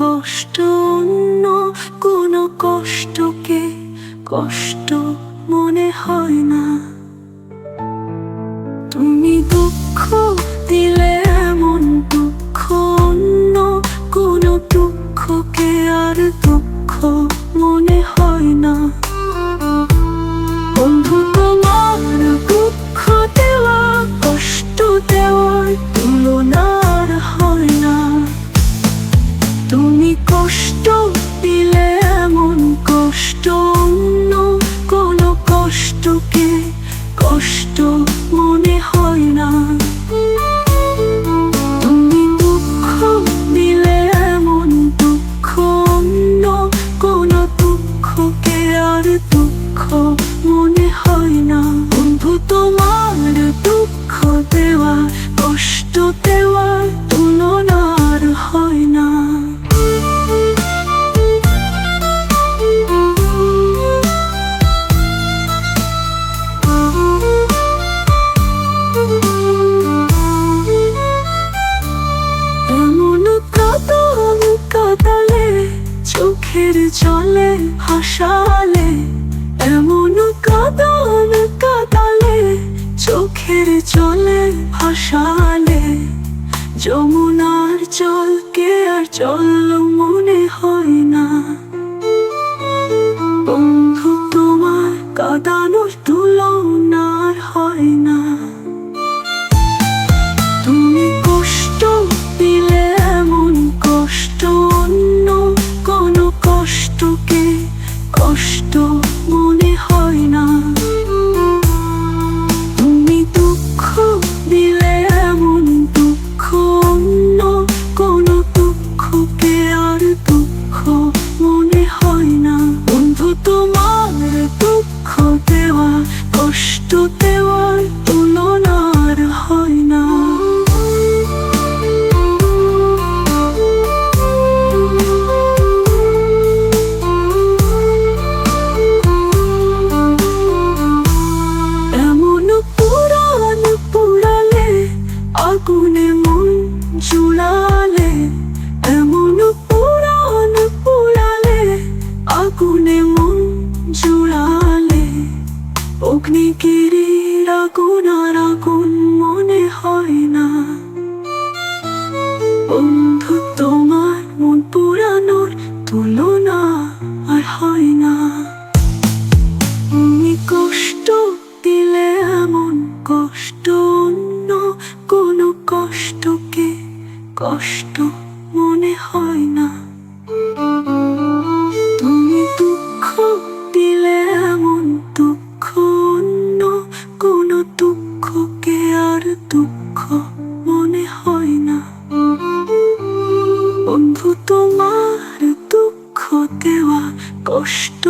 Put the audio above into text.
কষ্ট অন্য কোনো কষ্টকে কষ্ট মনে হয় না। তুমি দুঃখ দিলে এমন দুঃখ অন্য কোনো দুঃখকে আর দুঃখ মনে হয় না। বন্ধু, তোমার দুঃখ দেওয়া, কষ্ট দেওয়া তুলনা আর হয় না। চোখের জলে, হাসালে যমুনার জলকে আর জল মনে হয় না। বন্ধু তোমার কাদানোর তুলনার হয় না। তুমি কষ্ট দিলে এমন কষ্ট, অন্য কোনো কষ্টকে কষ্ট মনে হয় না। জুড়ালে এমন পুরান পুরালে আগুনে মন জুড়ালে অগ্নিগিরির আগুন কষ্ট মনে হয় না। তুমি দুঃখ দিলে এমন দুঃখ, অন্য কোনো দুঃখকে আর দুঃখ মনে হয় না। বন্ধু, তোমার দুঃখ দেওয়া কষ্ট